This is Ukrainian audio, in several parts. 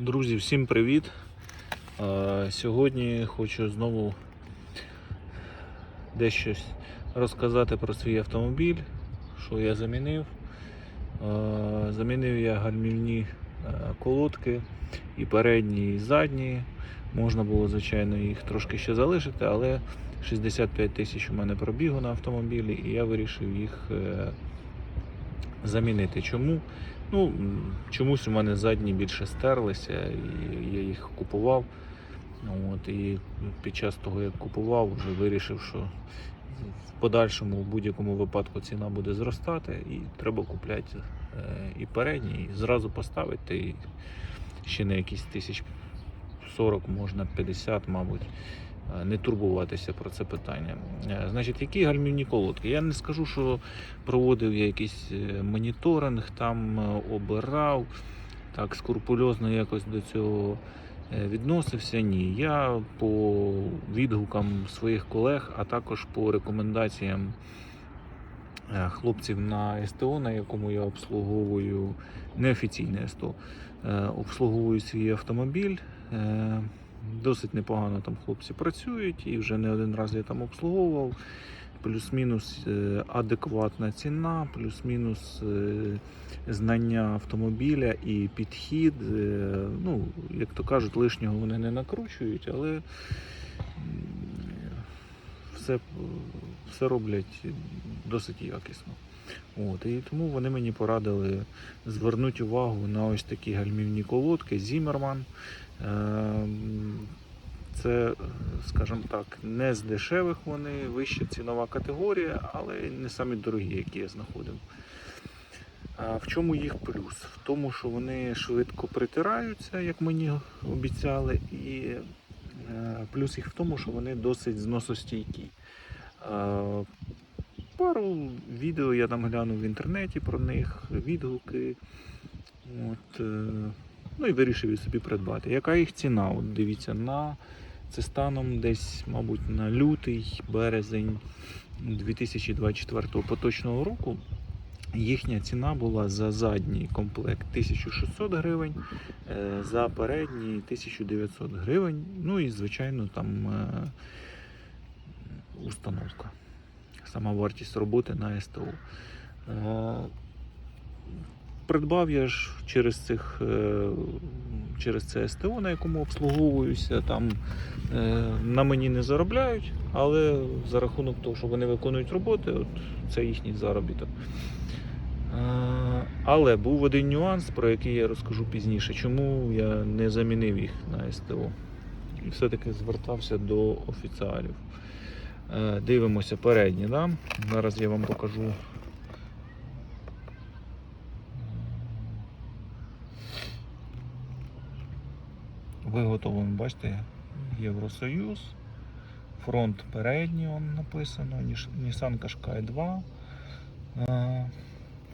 Друзі, всім привіт! Сьогодні хочу знову дещо розказати про свій автомобіль, що я замінив. Замінив я гальмівні е, колодки і передні, і задні. Можна було, звичайно, їх трошки ще залишити, але 65 тисяч у мене пробігу на автомобілі, і я вирішив їх е, замінити. Чому? Ну, чомусь у мене задні більше стерлися, і я їх купував. От, і під час того, як купував, вже вирішив, що в подальшому в будь-якому випадку ціна буде зростати, і треба купляти е, і передні, і зразу поставити, і ще на якісь тисяч 40, можна 50, мабуть. Е, Не турбуватися про це питання. Е, Значить, які гальмівні колодки? Я не скажу, що проводив я якийсь е, моніторинг, там обирав, так скрупульозно якось до цього відносився. Ні. Я по відгукам своїх колег, а також по рекомендаціям хлопців на СТО, на якому я обслуговую неофіційне СТО, обслуговую свій автомобіль. Досить непогано там хлопці працюють і вже не один раз я там обслуговував плюс-мінус е, адекватна ціна, плюс-мінус е, знання автомобіля і підхід. Е, Ну, як то кажуть, лишнього вони не накручують, але все, все роблять досить якісно. От, і тому вони мені порадили звернути увагу на ось такі гальмівні колодки Zimmermann. Ем, Це, скажімо так, не з дешевих вони, вища цінова категорія, але не самі дорогі, які я знаходив. А в чому їх плюс? В тому, що вони швидко притираються, як мені обіцяли, і е, плюс їх в тому, що вони досить зносостійкі. Е, Пару відео я там глянув в інтернеті про них, відгуки. От, е, ну і вирішив її собі придбати. Яка їх ціна? От дивіться, на це станом десь, мабуть, на лютий, березень 2024 поточного року. Їхня ціна була за задній комплект 1600 гривень, е, за передній 1900 гривень. Ну і, звичайно, там е, установка. Сама вартість роботи на СТО. Придбав я ж через цих е, через це СТО, на якому обслуговуюся. Там е, на мені не заробляють, але за рахунок того, що вони виконують роботи, от це їхній заробіток. Е, Але був один нюанс, про який я розкажу пізніше, чому я не замінив їх на СТО. І все-таки звертався до офіціалів. Дивимося передні. Да? Зараз я вам покажу. Виготовлений, бачите, Євросоюз. Фронт передній он написано, Nissan Qashqai 2. Е,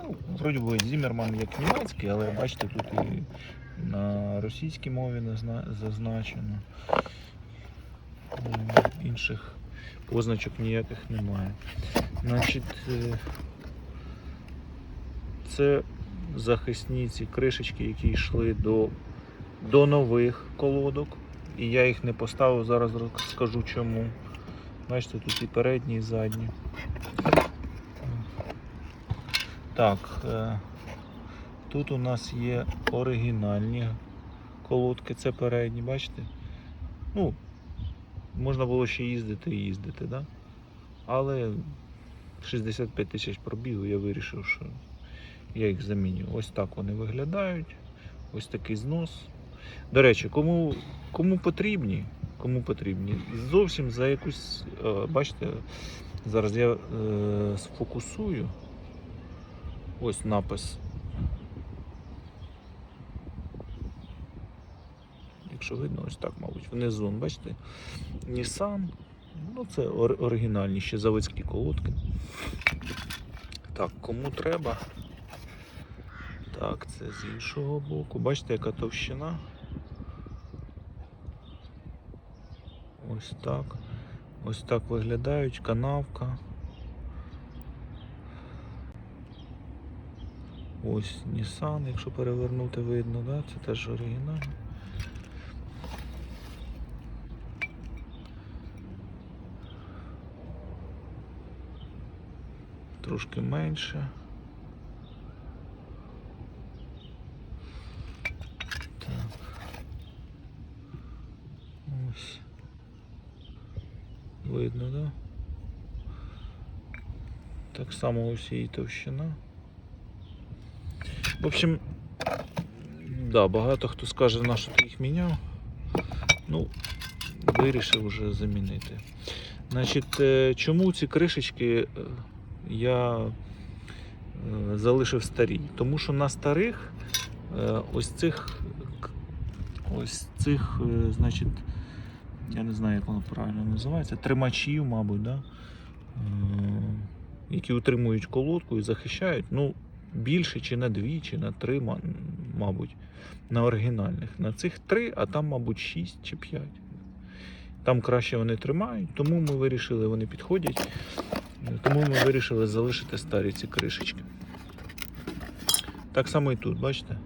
Ну, вроді би Зімерман як німецький, але бачите, тут і на російській мові зазначено. Інших позначок ніяких немає. Значить, е, це захисні ці кришечки, які йшли до, до нових колодок. І я їх не поставив, зараз скажу чому. Бачите, тут і передні, і задні. Так, е, тут у нас є оригінальні колодки, це передні, бачите? Ну, можна було ще їздити і їздити, да? але 65 тисяч пробігу я вирішив, що я їх заміню. Ось так вони виглядають. Ось такий знос. До речі, кому, кому потрібні, кому потрібні, зовсім за якусь, е, бачите, зараз я е, сфокусую. Ось напис. Якщо видно, ось так, мабуть, внизу, бачите? Nissan. Ну, це ор- оригінальні ще заводські колодки. Так, кому треба. Так, це з іншого боку. Бачите, яка товщина? Ось так. Ось так виглядають канавка. Ось Nissan, якщо перевернути, видно, да? це теж оригінальний. Трошки менше. Так. Ось. Видно, да? Так само ось її товщина. В общем, да, багато хто скаже, на що ти їх міняв. Ну, вирішив вже замінити. Значить, е, чому ці кришечки е, я е, залишив старі? Тому що на старих ось цих ось цих, значить, я не знаю, як воно правильно називається, тримачів, мабуть, да? Е, які утримують колодку і захищають, ну, більше чи на дві, чи на три, мабуть, на оригінальних. На цих три, а там, мабуть, шість чи п'ять. Там краще вони тримають, тому ми вирішили, вони підходять. Тому ми вирішили залишити старі ці кришечки. Так само і тут, бачите?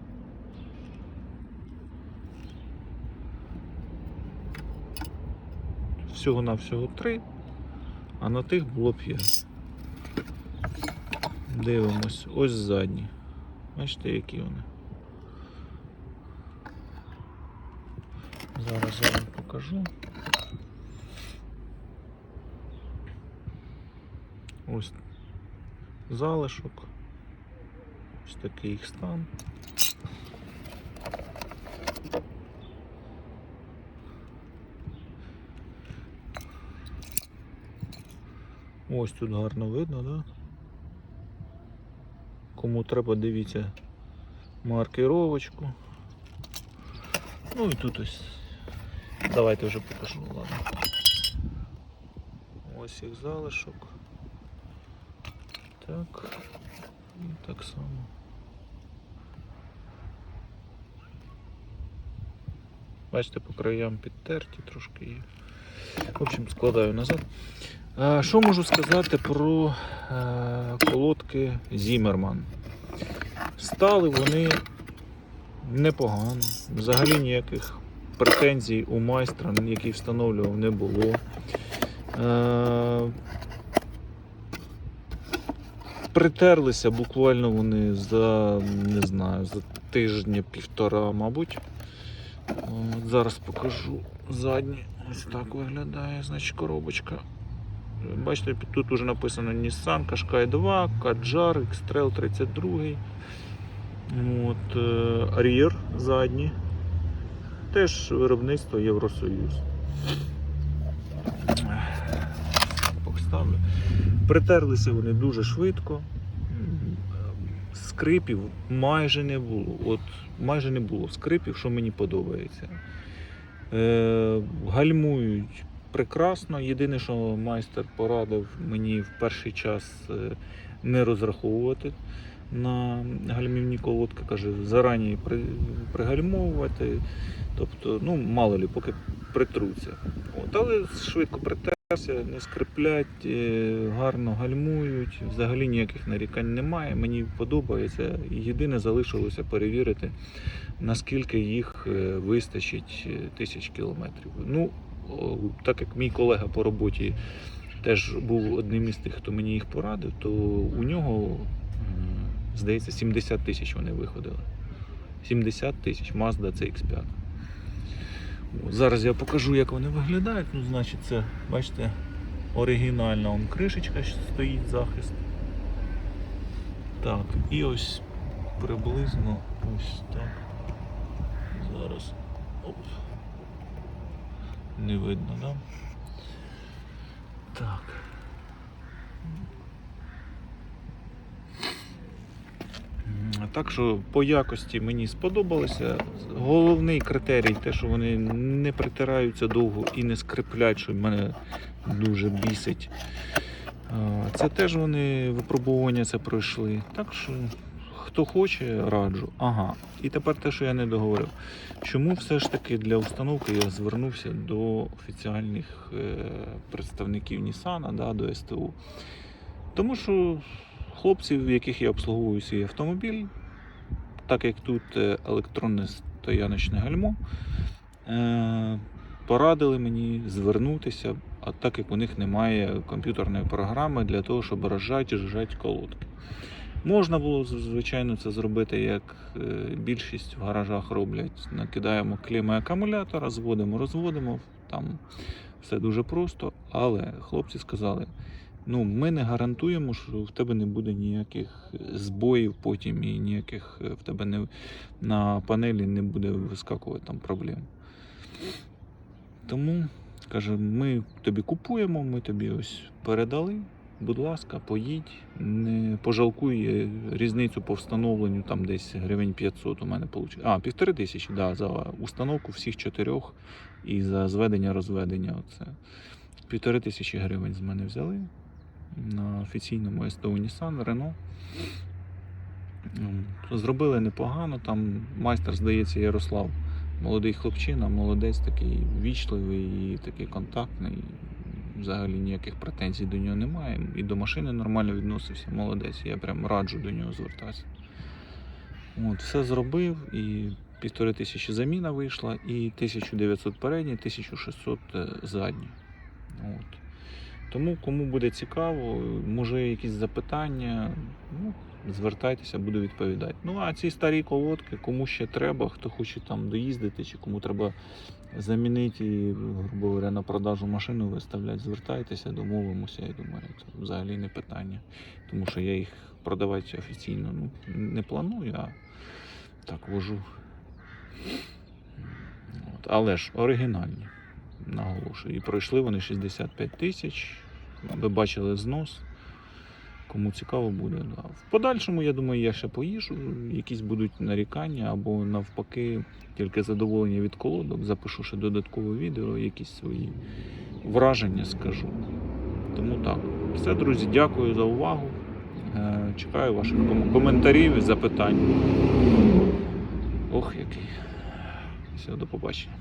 Всього на всього три, а на тих було п'ять. Дивимось, ось задні. Бачите, які вони. Зараз я вам покажу. Ось залишок. Ось такий їх стан. Ось тут гарно видно, да? Кому треба, дивіться маркировочку. Ну і тут ось. Давайте вже покажу, ладно. Ось їх залишок. Так. І так само. Бачите, по краям підтерті трошки є. В общем, складаю назад. А, Що можу сказати про е, колодки Зімерман? Стали вони непогано. Взагалі ніяких претензій у майстра, який встановлював, не було. Е, притерлися буквально вони за не знаю, за тижня-півтора, мабуть. Зараз покажу задні. Ось так виглядає, значить, коробочка. Бачите, тут вже написано Nissan Qashqai 2, Kadjar, X-Trail 32. От, е, Rear задні. Теж виробництво Євросоюз. Поставлю. Притерлися вони дуже швидко. Скрипів майже не було. От майже не було скрипів, що мені подобається. Е, гальмують прекрасно. Єдине, що майстер порадив мені в перший час е, не розраховувати на гальмівні колодки. Каже, зарані пригальмовувати. Тобто, ну, мало лі, поки притруться. От, але швидко притерся, не скриплять, е, гарно гальмують. Взагалі ніяких нарікань немає. Мені подобається. Єдине залишилося перевірити, наскільки їх е, вистачить тисяч кілометрів. Ну, так як мій колега по роботі теж був одним із тих, хто мені їх порадив, то у нього, здається, 70 тисяч вони виходили. 70 тисяч Mazda CX5. От, Зараз я покажу, як вони виглядають. Ну, значить, це, бачите, оригінальна он кришечка стоїть захист. Так, і ось приблизно ось так. Зараз. Оп. Не видно, да? Так. Так що по якості мені сподобалося. Головний критерій те, що вони не притираються довго і не скриплять, що мене дуже бісить. Це теж вони випробування це пройшли. Так що хто хоче, раджу. Ага. І тепер те, що я не договорив. Чому все ж таки для установки я звернувся до офіціальних е, представників Nissan, да, до СТУ? Тому що хлопців, в яких я обслуговую свій автомобіль, так як тут е, електронне стояночне гальмо. Е, Порадили мені звернутися, а так як у них немає комп'ютерної програми для того, щоб розжати і зжати колодки. Можна було, звичайно, це зробити, як е, більшість в гаражах роблять. Накидаємо клеми акумулятора, зводимо, розводимо. Там все дуже просто. Але хлопці сказали: ну, ми не гарантуємо, що в тебе не буде ніяких збоїв потім і ніяких е, в тебе не, на панелі не буде вискакувати там проблем. Тому, каже, ми тобі купуємо, ми тобі ось передали. Будь ласка, поїдь, не пожалкуй різницю по встановленню, там десь гривень 500 у мене вийшло. А, півтори тисячі, да, за установку всіх чотирьох і за зведення розведення. Оце. Півтори тисячі гривень з мене взяли на офіційному СТО Nissan Renault. Зробили непогано. Там майстер, здається, Ярослав. Молодий хлопчина, молодець такий вічливий і такий контактний. Взагалі ніяких претензій до нього немає. І до машини нормально відносився, молодець. Я прям раджу до нього звертатися. От, все зробив, і півтори тисячі заміна вийшла, і 1900 передні, 1600 е, задні. От. Тому, кому буде цікаво, може якісь запитання, ну, звертайтеся, буду відповідати. Ну, а ці старі колодки, кому ще треба, хто хоче там доїздити, чи кому треба замінити, і, грубо говоря, на продажу машину виставляти, звертайтеся, домовимося, я думаю, це взагалі не питання. Тому що я їх продавати офіційно ну, не планую, а так вожу. От. Але ж оригінальні, наголошую. І пройшли вони 65 тисяч. Ви бачили знос. Кому цікаво буде. В подальшому, я думаю, я ще поїжджу, якісь будуть нарікання або навпаки, тільки задоволення від колодок. Запишу ще додаткове відео, якісь свої враження скажу. Тому так. Все, друзі, дякую за увагу. Е, Чекаю ваших коментарів і запитань. Ох, який. Все, до побачення.